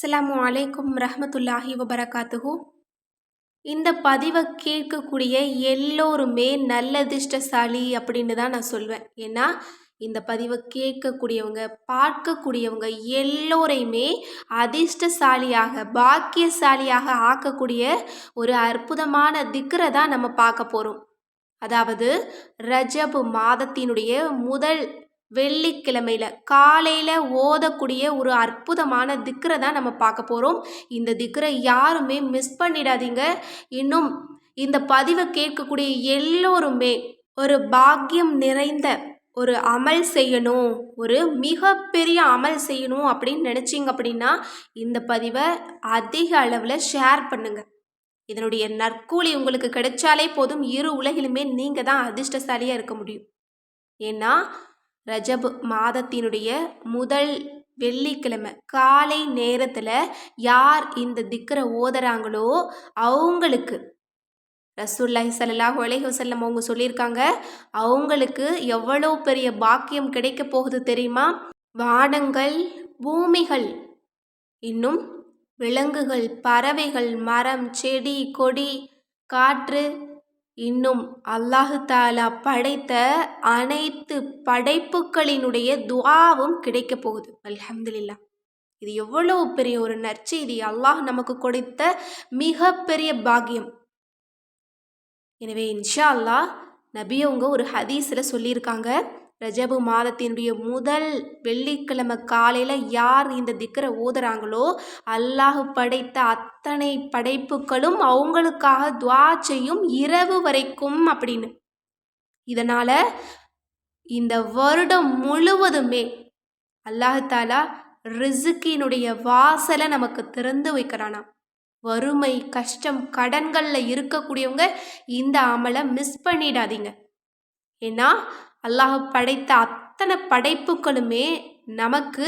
அஸ்ஸலாமு அலைக்கும் ரஹமத்துல்லாஹி வபரகாத்துஹூ. இந்த பதிவை கேட்கக்கூடிய எல்லோருமே நல்லதிர்ஷ்டசாலி அப்படின்னு தான் நான் சொல்வேன். ஏன்னா இந்த பதிவை கேட்கக்கூடியவங்க பார்க்கக்கூடியவங்க எல்லோரையுமே அதிர்ஷ்டசாலியாக பாக்கியசாலியாக ஆக்கக்கூடிய ஒரு அற்புதமான திக்கரை தான் நம்ம பார்க்க போகிறோம் அதாவது ரஜபு மாதத்தினுடைய முதல் வெள்ளிக்கிழமையில காலையில் ஓதக்கூடிய ஒரு அற்புதமான திக்கரை தான் நம்ம பார்க்க போகிறோம் இந்த திக்கரை யாருமே மிஸ் பண்ணிடாதீங்க. இன்னும் இந்த பதிவை கேட்கக்கூடிய எல்லோருமே ஒரு பாக்கியம் நிறைந்த ஒரு அமல் செய்யணும் ஒரு மிகப்பெரிய அமல் செய்யணும் அப்படின்னு நினச்சிங்க அப்படின்னா இந்த பதிவை அதிக அளவில் ஷேர் பண்ணுங்கள் இதனுடைய நற்கூலி உங்களுக்கு கிடைச்சாலே போதும். இரு உலகிலுமே நீங்கள் தான் அதிர்ஷ்டசாலியாக இருக்க முடியும். ஏன்னா ரஜப் மாதத்தினுடைய முதல் வெள்ளிக்கிழமை காலை நேரத்தில் யார் இந்த திக்கரை ஓதுறாங்களோ அவங்களுக்கு ரசூல்லாஹி சல்லாஹூ அலைஹி வசல்லம் அவங்க சொல்லியிருக்காங்க அவங்களுக்கு எவ்வளோ பெரிய பாக்கியம் கிடைக்க போகுது தெரியுமா? வானங்கள் பூமிகள் இன்னும் விலங்குகள் பறவைகள் மரம் செடி கொடி காற்று இன்னும் அல்லாஹு தாலா படைத்த அனைத்து படைப்புகளினுடைய துவாவும் கிடைக்க போகுது. அல்ஹம்துலில்லா. இது எவ்வளவு பெரிய ஒரு நற்செய்தி. அல்லாஹ் நமக்கு கொடுத்த மிகப்பெரிய பாக்கியம். எனவே இன்ஷா அல்லாஹ் நபியவங்க ஒரு ஹதீஸில் சொல்லியிருக்காங்க. ரஜபு மாதத்தினுடைய முதல் வெள்ளிக்கிழமை காலையில் யார் இந்த திக்கரை ஓதுறாங்களோ அல்லாஹ் படைத்த அத்தனை படைப்புகளும் அவங்களுக்காக துவா செய்யும் இரவு வரைக்கும் அப்படின்னு. இதனால் இந்த வருடம் முழுவதுமே அல்லாஹாலா ரிசுக்கினுடைய வாசலை நமக்கு திறந்து வைக்கிறானா வறுமை கஷ்டம் கடன்களில் இருக்கக்கூடியவங்க இந்த அமலை மிஸ் பண்ணிடாதீங்க. ஏன்னா அல்லாஹ் படைத்த அத்தனை படைப்புகளுமே நமக்கு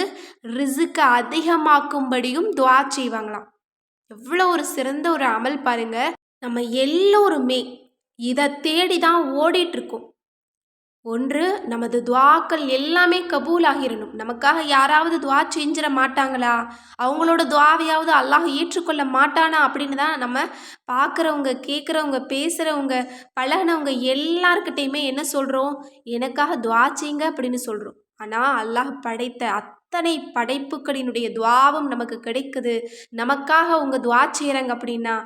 ரிசுக்கை அதிகமாக்கும்படியும் துவா செய்வாங்களாம். எவ்வளோ ஒரு சிறந்த ஒரு அமல் பாருங்க. நம்ம எல்லோருமே இதை தேடி தான் ஓடிட்டுருக்கோம் ஒன்று நமது துவாக்கள் எல்லாமே கபூல் ஆகிடணும் நமக்காக யாராவது துவா செஞ்சிட மாட்டாங்களா? அவங்களோட துவாவையாவது அல்லாஹ் ஏற்றுக்கொள்ள மாட்டானா? அப்படின்னு தான் நம்ம பார்க்குறவங்க கேட்குறவங்க பேசுகிறவங்க பழகினவங்க எல்லாருக்கிட்டையுமே என்ன சொல்கிறோம் எனக்காக துவா செய்யுங்க அப்படின்னு சொல்கிறோம் ஆனால் அல்லாஹ் படைத்த அத்தனை படைப்புகளினுடைய துவாவும் நமக்கு கிடைக்குது. நமக்காக அவங்க துவா செய்கிறாங்க அப்படின்னா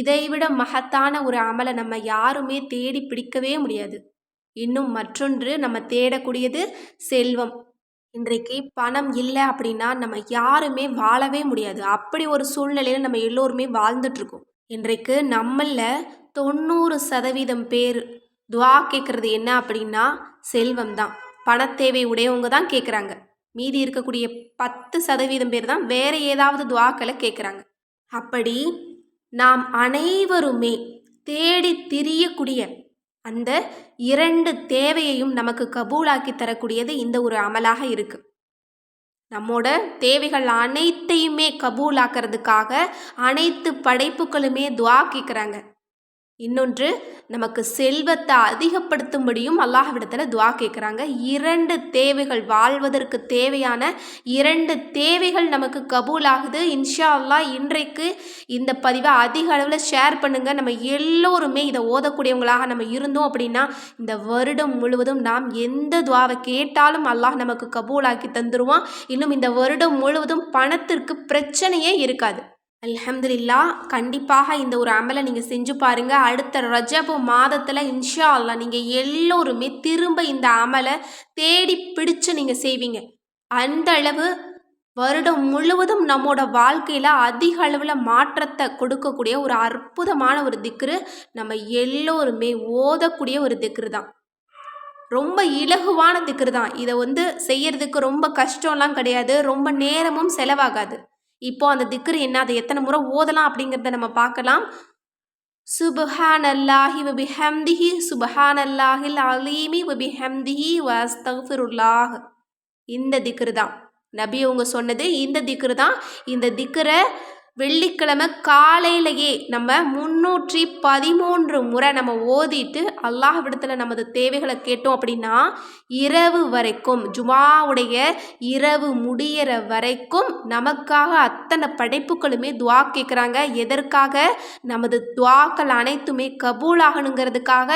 இதைவிட மகத்தான ஒரு அமலை நம்ம யாருமே தேடி பிடிக்கவே முடியாது. இன்னும் மற்றொன்று நம்ம தேடக்கூடியது செல்வம். இன்றைக்கு பணம் இல்லை அப்படின்னா நம்ம யாருமே வாழவே முடியாது. அப்படி ஒரு சூழ்நிலையில் நம்ம எல்லோருமே வாழ்ந்துட்டுருக்கோம். இன்றைக்கு நம்மளில் தொண்ணூறு சதவீதம் பேர் துவா கேட்குறது என்ன அப்படின்னா செல்வம் தான். பணத்தேவை உடையவங்க தான் கேட்குறாங்க மீதி இருக்கக்கூடிய பத்து சதவீதம் பேர் தான் வேறு ஏதாவது துவாக்களை கேட்குறாங்க அப்படி நாம் அனைவருமே தேடி திரியக்கூடிய அந்த இரண்டு தேவையையும் நமக்கு கபூலாக்கி தரக்கூடியது இந்த ஒரு அமலாக இருக்குது நம்மோட தேவைகள் அனைத்தையுமே கபூலாக்கிறதுக்காக அனைத்து படைப்புகளுமே துவா கேட்குறாங்க இன்னொன்று நமக்கு செல்வத்தை அதிகப்படுத்தும்படியும் அல்லாஹ்விடத்தில் துவா கேட்குறாங்க இரண்டு தேவைகள் வாழ்வதற்கு தேவையான இரண்டு தேவைகள் நமக்கு கபூல் ஆகுது இன்ஷா அல்லா இன்றைக்கு இந்த பதிவை அதிக அளவில் ஷேர் பண்ணுங்கள் நம்ம எல்லோருமே இதை ஓதக்கூடியவங்களாக நம்ம இருந்தோம் அப்படின்னா இந்த வருடம் முழுவதும் நாம் எந்த துவாவை கேட்டாலும் அல்லாஹ் நமக்கு கபூலாக்கி தந்துடுவான் இன்னும் இந்த வருடம் முழுவதும் பணத்திற்கு பிரச்சனையே இருக்காது. அல்ஹம்துலில்லா கண்டிப்பாக இந்த ஒரு அமலை நீங்கள் செஞ்சு பாருங்கள் அடுத்த ரஜபு மாதத்தில் இன்ஷா அல்லா நீங்கள் எல்லோருமே திரும்ப இந்த அமலை தேடி பிடிச்சு நீங்கள் செய்வீங்க. அந்த அளவு வருடம் முழுவதும் நம்மோட வாழ்க்கையில் அதிக அளவில் மாற்றத்தை கொடுக்கக்கூடிய ஒரு அற்புதமான ஒரு திக்ரு. நம்ம எல்லோருமே ஓதக்கூடிய ஒரு திக்ரு தான். ரொம்ப இலகுவான திக்ரு தான். இதை வந்து செய்யறதுக்கு ரொம்ப கஷ்டம்லாம் கிடையாது. ரொம்ப நேரமும் செலவாகாது. இப்போ அந்த திக்ரு என்ன? அதை எத்தனை முறை ஓதலாம் அப்படிங்கிறத நம்ம பார்க்கலாம். சுபஹான் அல்லாஹி வபி ஹம்திஹி சுபஹான் அல்லாஹில் அலீமி வபி ஹம்திஹி வஸ்தஃபிருல்லாஹ் இந்த திக்ரு தான். நபி அவங்க சொன்னது இந்த திக்ரு தான். இந்த திக்ரை வெள்ளிக்கிழமை காலையிலேயே நம்ம முன்னூற்றி பதிமூன்று முறை நம்ம ஓதிட்டு அல்லாஹ் விடத்தில் நமது தேவைகளை கேட்டோம் அப்படின்னா இரவு வரைக்கும் ஜுமாவுடைய இரவு முடியிற வரைக்கும் நமக்காக அத்தனை படைப்புகளுமே துவா கேட்குறாங்க எதற்காக? நமது துவாக்கள் அனைத்துமே கபூலாகணுங்கிறதுக்காக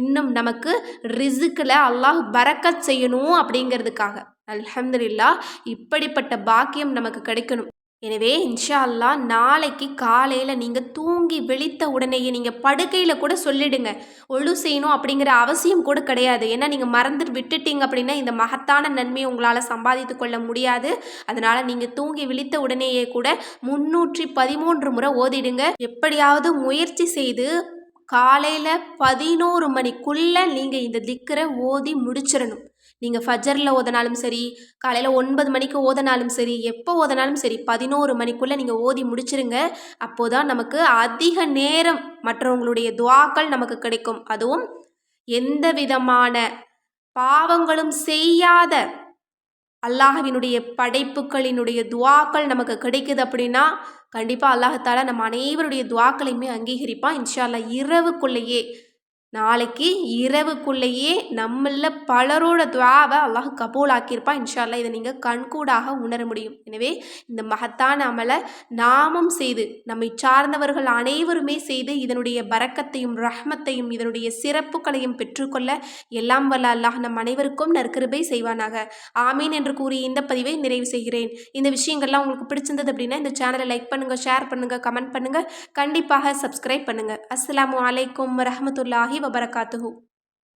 இன்னும் நமக்கு ரிசுக்கில் அல்லாஹ் பறக்கச் செய்யணும் அப்படிங்கிறதுக்காக. அல்ஹம்துலில்லா இப்படிப்பட்ட பாக்கியம் நமக்கு கிடைக்கணும். எனவே இன்ஷா அல்லா நாளைக்கு காலையில் நீங்கள் தூங்கி விழித்த உடனேயே நீங்கள் படுக்கையில் கூட சொல்லிடுங்க. ஒழு செய்யணும் அப்படிங்கிற அவசியம் கூட கிடையாது. ஏன்னா நீங்கள் மறந்து விட்டுட்டீங்க அப்படின்னா இந்த மகத்தான நன்மையை உங்களால் சம்பாதித்து கொள்ள முடியாது. அதனால் நீங்கள் தூங்கி விழித்த உடனேயே கூட முன்னூற்றி பதிமூன்று முறை ஓதிடுங்க. எப்படியாவது முயற்சி செய்து காலையில் பதினோரு மணிக்குள்ளே நீங்கள் இந்த திக்கரை ஓதி முடிச்சிடணும். நீங்கள் ஃபஜரில் ஓதனாலும் சரி காலையில் ஒன்பது மணிக்கு ஓதனாலும் சரி எப்போ ஓதனாலும் சரி பதினோரு மணிக்குள்ளே நீங்கள் ஓதி முடிச்சிருங்க. அப்போ தான் நமக்கு அதிக நேரம் மற்றவங்களுடைய துவாக்கள் நமக்கு கிடைக்கும். அதுவும் எந்த விதமான பாவங்களும் செய்யாத அல்லாஹவினுடைய படைப்புகளினுடைய துவாக்கள் நமக்கு கிடைக்குது அப்படின்னா கண்டிப்பாக அல்லாஹால நம்ம அனைவருடைய துவாக்களையுமே அங்கீகரிப்பான். இன்ஷால்லா இரவுக்குள்ளேயே நாளைக்கு இரவுக்குள்ளேயே நம்மளில் பலரோட துவாவை அல்லாஹ் கபூல் ஆக்கியிருப்பா இன்ஷால்லா இதை நீங்கள் கண்கூடாக உணர முடியும். எனவே இந்த மகத்தான அமலை நாமும் செய்து நம்மை சார்ந்தவர்கள் அனைவருமே செய்து இதனுடைய பறக்கத்தையும் ரஹ்மத்தையும் இதனுடைய சிறப்புகளையும் பெற்றுக்கொள்ள எல்லாம் வல்ல அல்லாஹ் நம் அனைவருக்கும் நற்கிருபை செய்வானாக. ஆமீன் என்று கூறி இந்த பதிவை நிறைவு செய்கிறேன். இந்த விஷயங்கள்லாம் உங்களுக்கு பிடிச்சிருந்தது அப்படின்னா இந்த சேனலை லைக் பண்ணுங்கள் ஷேர் பண்ணுங்கள் கமெண்ட் பண்ணுங்கள் கண்டிப்பாக சப்ஸ்கிரைப் பண்ணுங்கள் அஸ்லாம் வலைக்கம் வரமத்துல்லாஹி வபரகாத்துஹூ